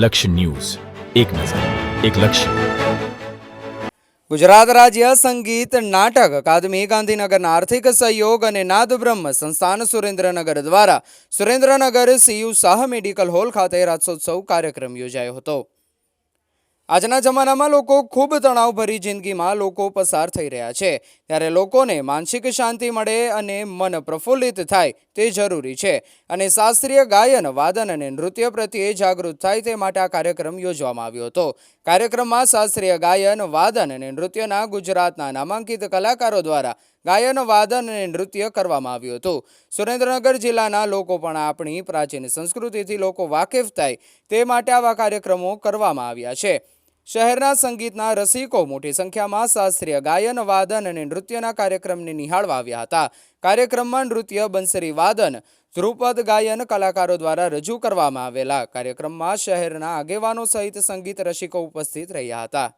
લક્ષ્ય ન્યૂઝ. એક નજર, એક લક્ષ્ય. ગુજરાત રાજ્ય સંગીત નાટક અકાદમી ગાંધીનગરના આર્થિક સહયોગ અને નાદ બ્રહ્મ સંસ્થાન સુરેન્દ્રનગર દ્વારા Surendranagar C U Shah medical hall ખાતે રાસોત્સવ કાર્યક્રમ યોજાયો હતો. આજના જમાનામાં લોકો ખૂબ તણાવભરી જિંદગીમાં લોકો પસાર થઈ રહ્યા છે. ત્યારે લોકોને માનસિક શાંતિ મળે અને મન પ્રફુલ્લિત થાય તે જરૂરી છે. અને શાસ્ત્રીય ગાયન, વાદન અને નૃત્ય પ્રત્યે જાગૃત થાય તે માટે આ કાર્યક્રમ યોજવામાં આવ્યો હતો. કાર્યક્રમમાં શાસ્ત્રીય ગાયન, વાદન અને નૃત્યના ગુજરાતના નામાંકિત કલાકારો દ્વારા ગાયન, વાદન અને નૃત્ય કરવામાં આવ્યું હતું. સુરેન્દ્રનગર જિલ્લાના લોકો પણ આપણી પ્રાચીન સંસ્કૃતિથી લોકો વાકેફ થાય તે માટે આવા કાર્યક્રમો કરવામાં આવ્યા છે. શહેરના સંગીતના રસિકો મોટી સંખ્યામાં શાસ્ત્રીય ગાયન, વાદન અને નૃત્યના કાર્યક્રમને નિહાળવા આવ્યા હતા. કાર્યક્રમમાં નૃત્ય, બંસરી, વાદન, ધ્રુપદ ગાયન કલાકારો દ્વારા રજૂ કરવામાં આવેલા. કાર્યક્રમમાં શહેરના આગેવાનો સહિત સંગીત રસિકો ઉપસ્થિત રહ્યા હતા.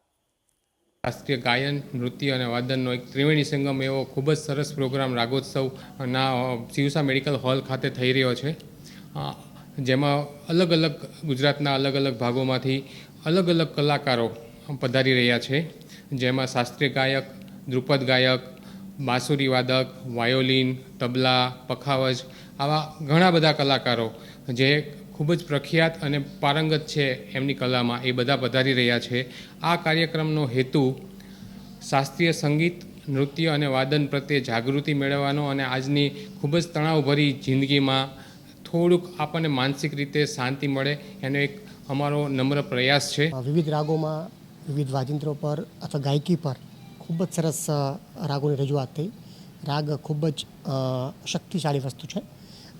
શાસ્ત્રીય ગાયન, નૃત્ય અને વાદનનો એક ત્રિવેણી સંગમ એવો ખૂબ જ સરસ પ્રોગ્રામ રાગોત્સવના શિવસા મેડિકલ હોલ ખાતે થઈ રહ્યો છે. જેમાં અલગ અલગ ગુજરાતના અલગ અલગ ભાગોમાંથી અલગ અલગ કલાકારો પધારી રહ્યા છે. જેમાં શાસ્ત્રીય ગાયક, દ્રુપદ ગાયક, બાંસુરી વાદક, વાયોલિન, તબલા, પખાવજ આવા ઘણા બધા કલાકારો જે ખૂબ જ પ્રખ્યાત અને પારંગત છે એમની કલામાં એ બધા પધારી રહ્યા છે. આ કાર્યક્રમનો હેતુ શાસ્ત્રીય સંગીત, નૃત્ય અને વાદન પ્રત્યે જાગૃતિ મેળવવાનો અને આજની ખૂબ જ તણાવભરી જિંદગીમાં થોડુંક આપણને માનસિક રીતે શાંતિ મળે એનો એક અમારો નમ્ર પ્રયાસ છે. વિવિધ રાગોમાં, વિવિધ વાજિંત્રો પર અથવા ગાયકી પર ખૂબ જ સરસ રાગોની રજૂઆત થઈ. રાગ ખૂબ જ શક્તિશાળી વસ્તુ છે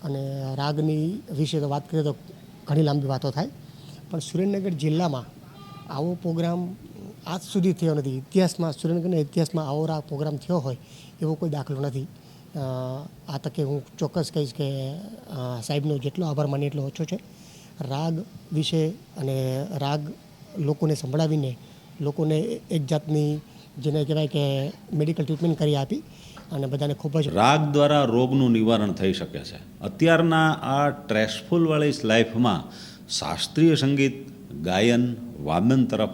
અને રાગની વિશે તો વાત કરીએ તો ઘણી લાંબી વાતો થાય. પણ સુરેન્દ્રનગર જિલ્લામાં આવો પ્રોગ્રામ આજ સુધી થયો નથી. ઇતિહાસમાં, સુરેન્દ્રનગરના ઇતિહાસમાં આવો રાગ પ્રોગ્રામ થયો હોય એવો કોઈ દાખલો નથી. આ તકે હું ચોક્કસ કહીશ કે સાહેબનો જેટલો આભાર માને એટલો ઓછો છે. રાગ વિશે અને રાગ લોકોને સંભળાવીને લોકોને એક જાતની જેને કહેવાય કે મેડિકલ ટ્રીટમેન્ટ કરી આપી અને બધાને ખૂબ જ રાગ દ્વારા રોગનું નિવારણ થઈ શકે છે. અત્યારના આ સ્ટ્રેસફુલવાળી લાઈફમાં શાસ્ત્રીય સંગીત, ગાયન, વાદન તરફ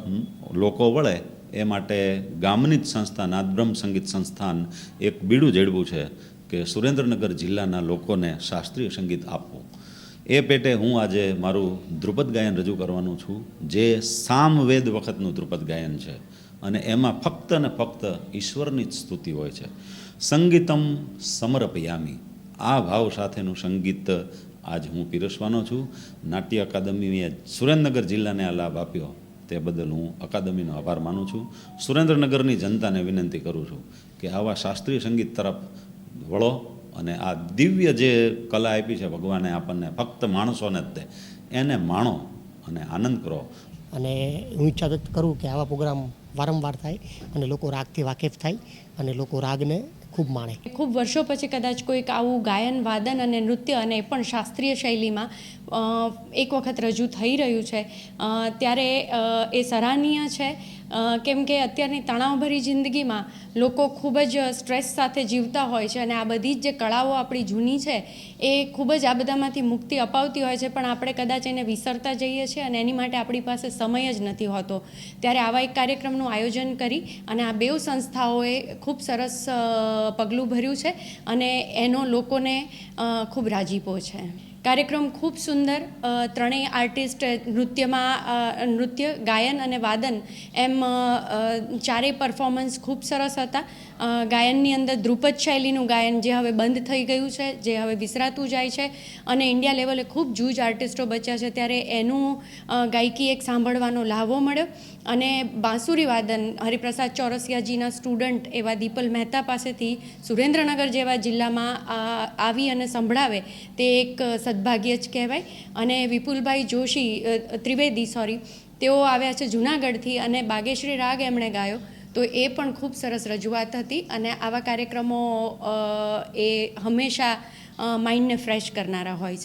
લોકો વળે એ માટે ગામની જ સંસ્થા નાદબ્રહ્મ સંગીત સંસ્થાન એક બીડું જેડવું છે કે સુરેન્દ્રનગર જિલ્લાના લોકોને શાસ્ત્રીય સંગીત આપવું. એ પેટે હું આજે મારું ધ્રુપદ ગાયન રજૂ કરવાનું છું, જે સામવેદ વખતનું ધ્રુપદ ગાયન છે. અને એમાં ફક્ત ને ફક્ત ઈશ્વરની જ સ્તુતિ હોય છે. સંગીતમ સમર્પયામી. આ ભાવ સાથેનું સંગીત આજ હું પીરસવાનો છું. નાટ્ય અકાદમીએ સુરેન્દ્રનગર જિલ્લાને આ લાભ આપ્યો. તે બદલ હું અકાદમીનો આભાર માનું છું. સુરેન્દ્રનગરની જનતાને વિનંતી કરું છું કે આવા શાસ્ત્રીય સંગીત તરફ વળો અને આ દિવ્ય જે કલા આપી છે ભગવાને આપણને ફક્ત માણસોને જ તે. એને માણો અને આનંદ કરો. અને હું ઈચ્છા વ્યક્ત કરું કે આવા પ્રોગ્રામ વારંવાર થાય અને લોકો રાગથી વાકેફ થાય. અને લોકો રાગને ખૂબ માણે. ખૂબ વર્ષો પછી કદાચ કોઈક આવું ગાયન, વાદન અને નૃત્ય અને એ પણ શાસ્ત્રીય શૈલીમાં એક વખત રજૂ થઈ રહ્યું છે. ત્યારે એ સરાહનીય છે. કેમ કે અત્યારની તણાવભરી જિંદગીમાં લોકો ખૂબ જ સ્ટ્રેસ સાથે જીવતા હોય છે અને આ બધી જ જે કળાઓ આપણી જૂની છે, એ ખૂબ જ આ બધામાંથી મુક્તિ અપાવતી હોય છે. પણ આપણે કદાચ એને વિસરતા જઈએ છીએ અને એની માટે આપણી પાસે સમય જ નથી હોતો. ત્યારે આવા એક કાર્યક્રમનું આયોજન કરી અને આ બેઉ સંસ્થાઓએ ખૂબ સરસ પગલું ભર્યું છે અને એનો લોકોને ખૂબ રાજીપો છે. કાર્યક્રમ ખૂબ સુંદર ત્રણેય આર્ટિસ્ટ નૃત્યમાં નૃત્ય, ગાયન અને વાદન એમ ચારેય પરફોર્મન્સ ખૂબ સરસ હતા. ગાયનની અંદર ધ્રુપદ શૈલીનું ગાયન જે હવે બંધ થઈ ગયું છે, જે હવે વિસરાતું જાય છે અને ઇન્ડિયા લેવલે ખૂબ જૂજ આર્ટિસ્ટો બચ્યા છે, ત્યારે એનું ગાયકી એક સાંભળવાનો લાહવો મળ્યો અને બાંસુરી વાદન હરિપ્રસાદ ચોરસિયાજીના સ્ટુડન્ટ એવા દીપલ મહેતા પાસેથી સુરેન્દ્રનગર જેવા જિલ્લામાં આવી અને સંભળાવે તે એક સદભાગ્ય જ કહેવાય અને વિપુલભાઈ જોશી ત્રિવેદી, સોરી, તેઓ આવ્યા છે જુનાગઢથી અને બાગેશ્રી રાગ એમણે ગાયો. તો એ પણ ખૂબ સરસ રજૂઆત હતી અને આવા કાર્યક્રમો એ હંમેશા માઇન્ડને ફ્રેશ કરનારા હોય છે.